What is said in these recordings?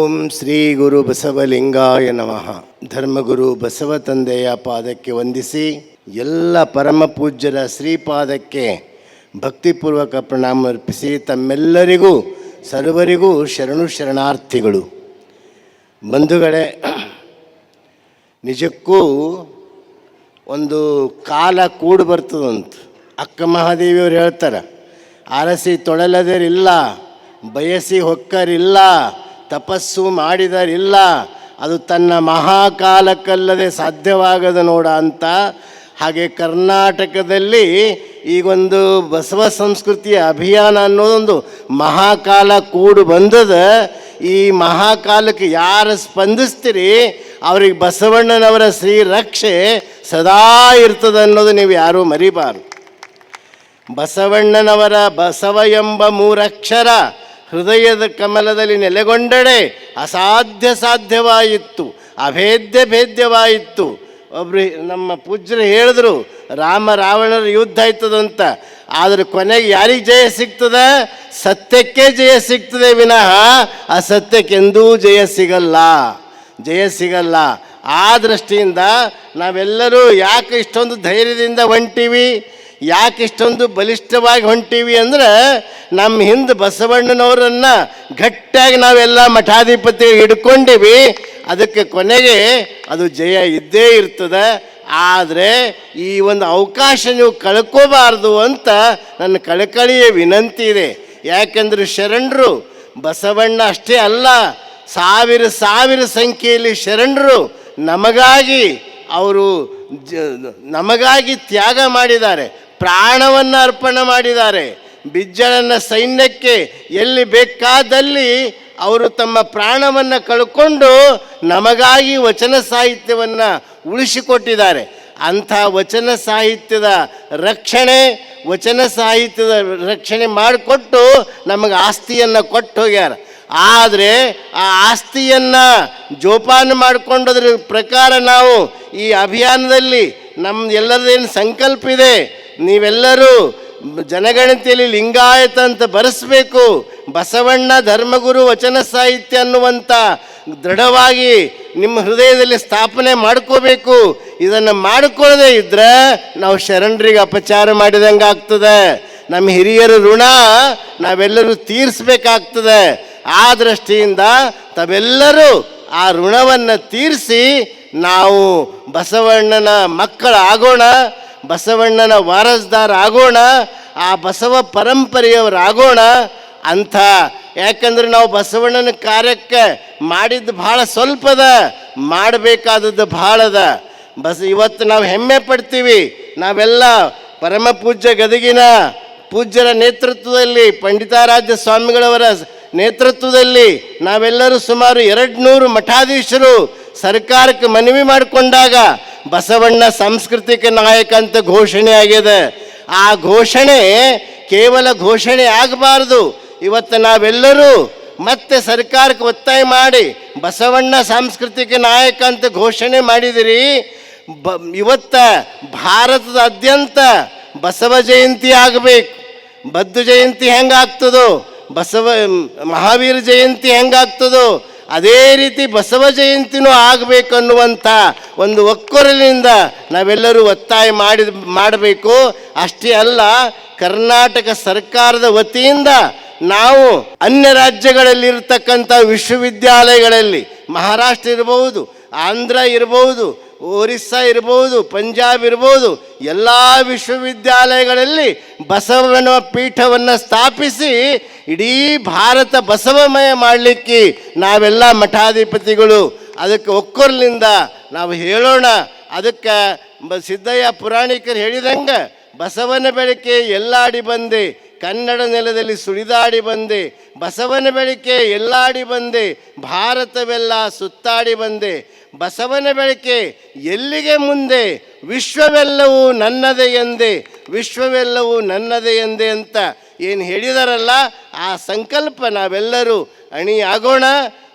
ಓಂ ಶ್ರೀ ಗುರು ಬಸವಲಿಂಗಾಯ ನಮಃ. ಧರ್ಮಗುರು ಬಸವ ತಂದೆಯ ಪಾದಕ್ಕೆ ವಂದಿಸಿ ಎಲ್ಲ ಪರಮ ಪೂಜ್ಯರ ಶ್ರೀಪಾದಕ್ಕೆ ಭಕ್ತಿಪೂರ್ವಕ ಪ್ರಣಾಮ ಅರ್ಪಿಸಿ ತಮ್ಮೆಲ್ಲರಿಗೂ, ಸರ್ವರಿಗೂ ಶರಣು ಶರಣಾರ್ಥಿಗಳು. ಬಂಧುಗಳೇ, ನಿಜಕ್ಕೂ ಒಂದು ಕಾಲ ಕೂಡು ಬರ್ತದಂತ. ಅಕ್ಕ ಮಹಾದೇವಿಯವರು ಹೇಳ್ತಾರೆ, ಅರಸಿ ತೊಳಲದರಿಲ್ಲ, ಬಯಸಿ ಹೊಕ್ಕರಿಲ್ಲ ತಪಸ್ಸು ಮಾಡಿದರಿಲ್ಲ. ಅದು ತನ್ನ ಮಹಾಕಾಲಕ್ಕಲ್ಲದೆ ಸಾಧ್ಯವಾಗದ ನೋಡ ಅಂತ. ಹಾಗೆ ಕರ್ನಾಟಕದಲ್ಲಿ ಈಗೊಂದು ಬಸವ ಸಂಸ್ಕೃತಿಯ ಅಭಿಯಾನ ಅನ್ನೋದೊಂದು ಮಹಾಕಾಲ ಕೂಡು ಬಂದದ. ಈ ಮಹಾಕಾಲಕ್ಕೆ ಯಾರು ಸ್ಪಂದಿಸ್ತೀರಿ? ಅವ್ರಿಗೆ ಬಸವಣ್ಣನವರ ಶ್ರೀ ರಕ್ಷೆ ಸದಾ ಇರ್ತದೆ ಅನ್ನೋದು ನೀವು ಯಾರೂ ಮರಿಬಾರ್ದು. ಬಸವಣ್ಣನವರ ಬಸವ ಎಂಬ ಮೂರಕ್ಷರ ಹೃದಯದ ಕಮಲದಲ್ಲಿ ನೆಲೆಗೊಂಡಡೆ ಅಸಾಧ್ಯ ಸಾಧ್ಯವಾಯಿತು ಅಭೇದ್ಯ ಭೇದ್ಯವಾಯಿತು ಒಬ್ರು ನಮ್ಮ ಪೂಜ್ಯರು ಹೇಳಿದ್ರು, ರಾಮ ರಾವಣರ ಯುದ್ಧ ಆಯ್ತದಂತ ಆದರೆ ಕೊನೆಗೆ ಯಾರಿಗೆ ಜಯ ಸಿಗ್ತದ? ಸತ್ಯಕ್ಕೆ ಜಯ ಸಿಗ್ತದೆ ವಿನಃ ಅಸತ್ಯಕ್ಕೆಂದೂ ಜಯ ಸಿಗಲ್ಲ. ಜಯ ಸಿಗಲ್ಲ. ಆ ದೃಷ್ಟಿಯಿಂದ ನಾವೆಲ್ಲರೂ ಯಾಕೆ ಇಷ್ಟೊಂದು ಧೈರ್ಯದಿಂದ ಹೊಂಟೀವಿ? ಯಾಕೆ ಇಷ್ಟೊಂದು ಬಲಿಷ್ಠವಾಗಿ ಹೊಂಟೀವಿ ಅಂದ್ರೆ ನಮ್ಮ ಹಿಂದೆ ಬಸವಣ್ಣನವರನ್ನು ಗಟ್ಟಿಯಾಗಿ ನಾವೆಲ್ಲ ಮಠಾಧಿಪತಿ ಹಿಡ್ಕೊಂಡಿವಿ. ಅದಕ್ಕೆ ಕೊನೆಗೆ ಅದು ಜಯ ಇದ್ದೇ ಇರ್ತದೆ. ಆದರೆ ಈ ಒಂದು ಅವಕಾಶ ನೀವು ಕಳ್ಕೋಬಾರ್ದು ಅಂತ ನನ್ನ ಕಳಕಳಿಯ ವಿನಂತಿ ಇದೆ. ಯಾಕೆಂದ್ರೆ ಶರಣರು, ಬಸವಣ್ಣ ಅಷ್ಟೇ ಅಲ್ಲ, ಸಾವಿರ ಸಾವಿರ ಸಂಖ್ಯೆಯಲ್ಲಿ ಶರಣರು ನಮಗಾಗಿ ಅವರು ನಮಗಾಗಿ ತ್ಯಾಗ ಮಾಡಿದ್ದಾರೆ. ಪ್ರಾಣವನ್ನು ಅರ್ಪಣೆ ಮಾಡಿದ್ದಾರೆ. ಬಿಜ್ಜಳನ ಸೈನ್ಯಕ್ಕೆ ಎಲ್ಲಿ ಬೇಕಾದಲ್ಲಿ ಅವರು ತಮ್ಮ ಪ್ರಾಣವನ್ನು ಕಳ್ಕೊಂಡು ನಮಗಾಗಿ ವಚನ ಸಾಹಿತ್ಯವನ್ನು ಉಳಿಸಿಕೊಟ್ಟಿದ್ದಾರೆ. ಅಂಥ ವಚನ ಸಾಹಿತ್ಯದ ರಕ್ಷಣೆ, ವಚನ ಸಾಹಿತ್ಯದ ರಕ್ಷಣೆ ಮಾಡಿಕೊಟ್ಟು ನಮಗೆ ಆಸ್ತಿಯನ್ನು ಕೊಟ್ಟು ಹೋಗ್ಯಾರ ಆದರೆ ಆ ಆಸ್ತಿಯನ್ನು ಜೋಪಾನ ಮಾಡಿಕೊಂಡದ್ರ ಪ್ರಕಾರ ನಾವು ಈ ಅಭಿಯಾನದಲ್ಲಿ ನಮ್ಮ ಎಲ್ಲರದೇನು ಸಂಕಲ್ಪ ಇದೆ ನೀವೆಲ್ಲರೂ ಜನಗಣತಿಯಲ್ಲಿ ಲಿಂಗಾಯತ ಅಂತ ಬರೆಸ್ಬೇಕು. ಬಸವಣ್ಣ ಧರ್ಮಗುರು ವಚನ ಸಾಹಿತ್ಯ ಅನ್ನುವಂಥ ದೃಢವಾಗಿ ನಿಮ್ಮ ಹೃದಯದಲ್ಲಿ ಸ್ಥಾಪನೆ ಮಾಡ್ಕೋಬೇಕು. ಇದನ್ನು ಮಾಡ್ಕೊಳ್ಳದೆ ಇದ್ರೆ ನಾವು ಶರಣರಿಗೆ ಅಪಚಾರ ಮಾಡಿದಂಗೆ ಆಗ್ತದೆ. ನಮ್ಮ ಹಿರಿಯರ ಋಣ ನಾವೆಲ್ಲರೂ ತೀರಿಸ್ಬೇಕಾಗ್ತದೆ. ಆ ದೃಷ್ಟಿಯಿಂದ ತಾವೆಲ್ಲರೂ ಆ ಋಣವನ್ನು ತೀರಿಸಿ ನಾವು ಬಸವಣ್ಣನ ಮಕ್ಕಳಾಗೋಣ. ಬಸವಣ್ಣನ ವಾರಸ್ದಾರ ಆಗೋಣ, ಆ ಬಸವ ಪರಂಪರೆಯವರಾಗೋಣ ಅಂಥ ಯಾಕಂದ್ರೆ ನಾವು ಬಸವಣ್ಣನ ಕಾರ್ಯಕ್ಕೆ ಮಾಡಿದ್ದು ಭಾಳ ಸ್ವಲ್ಪದ, ಮಾಡಬೇಕಾದದ್ದು ಭಾಳದ. ಬಸ್ ಇವತ್ತು ನಾವು ಹೆಮ್ಮೆ ಪಡ್ತೀವಿ, ನಾವೆಲ್ಲ ಪರಮ ಪೂಜ್ಯ ಗದಗಿನ ಪೂಜ್ಯರ ನೇತೃತ್ವದಲ್ಲಿ, ಪಂಡಿತಾರಾಧ್ಯ ಸ್ವಾಮಿಗಳವರ ನೇತೃತ್ವದಲ್ಲಿ ನಾವೆಲ್ಲರೂ ಸುಮಾರು ಎರಡು ನೂರು ಮಠಾಧೀಶರು ಸರ್ಕಾರಕ್ಕೆ ಮನವಿ ಮಾಡಿಕೊಂಡಾಗ ಬಸವಣ್ಣ ಸಾಂಸ್ಕೃತಿಕ ನಾಯಕ ಅಂತ ಘೋಷಣೆ ಆಗಿದೆ. ಆ ಘೋಷಣೆ ಕೇವಲ ಘೋಷಣೆ ಆಗಬಾರ್ದು. ಇವತ್ತು ನಾವೆಲ್ಲರೂ ಮತ್ತೆ ಸರ್ಕಾರಕ್ಕೆ ಒತ್ತಾಯ ಮಾಡಿ ಬಸವಣ್ಣ ಸಾಂಸ್ಕೃತಿಕ ನಾಯಕ ಅಂತ ಘೋಷಣೆ ಮಾಡಿದಿರಿ. ಬ, ಇವತ್ತ ಭಾರತದಾದ್ಯಂತ ಬಸವ ಜಯಂತಿ ಆಗಬೇಕು. ಬದ್ದು ಜಯಂತಿ ಹೆಂಗಾಗ್ತದೋ, ಬಸವ, ಮಹಾವೀರ ಜಯಂತಿ ಹೆಂಗಾಗ್ತದೋ ಅದೇ ರೀತಿ ಬಸವ ಜಯಂತಿನೂ ಆಗಬೇಕನ್ನುವಂಥ ಒಂದು ಒಕ್ಕೊರಲಿನಿಂದ ನಾವೆಲ್ಲರೂ ಒತ್ತಾಯ ಮಾಡಿ ಮಾಡಬೇಕು. ಅಷ್ಟೇ ಅಲ್ಲ, ಕರ್ನಾಟಕ ಸರ್ಕಾರದ ವತಿಯಿಂದ ನಾವು ಅನ್ಯ ರಾಜ್ಯಗಳಲ್ಲಿರ್ತಕ್ಕಂಥ ವಿಶ್ವವಿದ್ಯಾಲಯಗಳಲ್ಲಿ ಮಹಾರಾಷ್ಟ್ರ ಇರಬಹುದು, ಆಂಧ್ರ ಇರಬಹುದು ಒರಿಸ್ಸಾ ಇರ್ಬೋದು, ಪಂಜಾಬ್ ಇರ್ಬೋದು, ಎಲ್ಲ ವಿಶ್ವವಿದ್ಯಾಲಯಗಳಲ್ಲಿ ಬಸವನ ಪೀಠವನ್ನು ಸ್ಥಾಪಿಸಿ ಇಡೀ ಭಾರತ ಬಸವಮಯ ಮಾಡಲಿಕ್ಕೆ ನಾವೆಲ್ಲ ಮಠಾಧಿಪತಿಗಳು. ಅದಕ್ಕೆ ಒಕ್ಕೊರ್ಲಿಂದ ನಾವು ಹೇಳೋಣ. ಅದಕ್ಕೆ ಸಿದ್ದಯ್ಯ ಪುರಾಣಿಕರು ಹೇಳಿದಂಗೆ, ಬಸವನ ಬೆಳಕೆ ಎಲ್ಲಾಡಿ ಬಂದೆ, ಕನ್ನಡ ನೆಲದಲ್ಲಿ ಸುಳಿದಾಡಿ ಬಂದೆ ಬಸವನ ಬೆಳಕೆ ಎಲ್ಲಾಡಿ ಬಂದೆ, ಭಾರತವೆಲ್ಲ ಸುತ್ತಾಡಿ ಬಂದೆ. ಬಸವನ ಬೆಳಕೆ ಎಲ್ಲಿಗೆ ಮುಂದೆ? ವಿಶ್ವವೆಲ್ಲವೂ ನನ್ನದೇ ಎಂದೆ, ವಿಶ್ವವೆಲ್ಲವೂ ನನ್ನದೇ ಎಂದೆ ಅಂತ ಏನು ಹೇಳಿದಾರಲ್ಲ, ಆ ಸಂಕಲ್ಪ ನಾವೆಲ್ಲರೂ ಅಣಿಯಾಗೋಣ.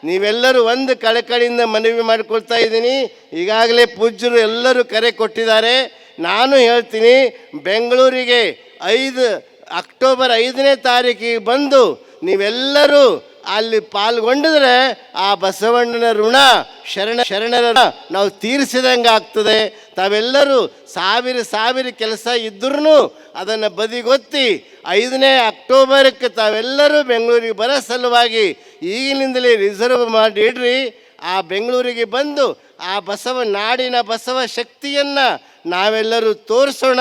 ನೀವೆಲ್ಲರೂ ಒಂದು ಕಳಕಳಿಯಿಂದ ಮನವಿ ಮಾಡಿಕೊಳ್ತಾ ಇದ್ದೀನಿ. ಈಗಾಗಲೇ ಪೂಜ್ಯರು ಎಲ್ಲರೂ ಕರೆ ಕೊಟ್ಟಿದ್ದಾರೆ. ನಾನು ಹೇಳ್ತೀನಿ, ಬೆಂಗಳೂರಿಗೆ ಐದು, ಅಕ್ಟೋಬರ್ ಐದನೇ ತಾರೀಕಿಗೆ ಬಂದು ನೀವೆಲ್ಲರೂ ಅಲ್ಲಿ ಪಾಲ್ಗೊಂಡಿದ್ರೆ ಆ ಬಸವಣ್ಣನ ಋಣ, ಶರಣ, ಶರಣರ ನಾವು ತೀರಿಸಿದಂಗೆ ಆಗ್ತದೆ. ತಾವೆಲ್ಲರೂ ಸಾವಿರ ಸಾವಿರ ಕೆಲಸ ಇದ್ರೂ ಅದನ್ನು ಬದಿಗೊತ್ತಿ ಐದನೇ ಅಕ್ಟೋಬರ್ಕ್ಕೆ ತಾವೆಲ್ಲರೂ ಬೆಂಗಳೂರಿಗೆ ಬರೋ ಸಲುವಾಗಿ ಈಗಿನಿಂದಲೇ ರಿಸರ್ವ್ ಮಾಡಿ ಇಡ್ರಿ. ಆ ಬೆಂಗಳೂರಿಗೆ ಬಂದು ಆ ಬಸವ ನಾಡಿನ ಬಸವ ಶಕ್ತಿಯನ್ನು ನಾವೆಲ್ಲರೂ ತೋರಿಸೋಣ.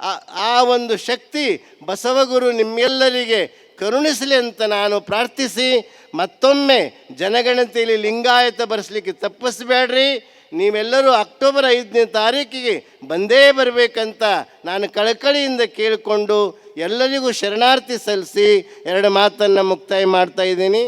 ಆ- ಆ ಒಂದು ಶಕ್ತಿ ಬಸವಗುರು ನಿಮ್ಮೆಲ್ಲರಿಗೆ ಕರುಣಿಸಲಿ ಅಂತ ನಾನು ಪ್ರಾರ್ಥಿಸಿ ಮತ್ತೊಮ್ಮೆ ಜನಗಣತಿಯಲ್ಲಿ ಲಿಂಗಾಯತ ಬರೆಸಲಿಕ್ಕೆ ತಪ್ಪಿಸಬೇಡ್ರಿ. ನೀವೆಲ್ಲರೂ ಅಕ್ಟೋಬರ್ ಐದನೇ ತಾರೀಕಿಗೆ ಬಂದೇ ಬರಬೇಕಂತ ನಾನು ಕಳಕಳಿಯಿಂದ ಕೇಳಿಕೊಂಡು ಎಲ್ಲರಿಗೂ ಶರಣಾರ್ಥಿ ಸಲ್ಲಿಸಿ ಎರಡು ಮಾತನ್ನು ಮುಕ್ತಾಯ ಮಾಡ್ತಾ ಇದ್ದೀನಿ.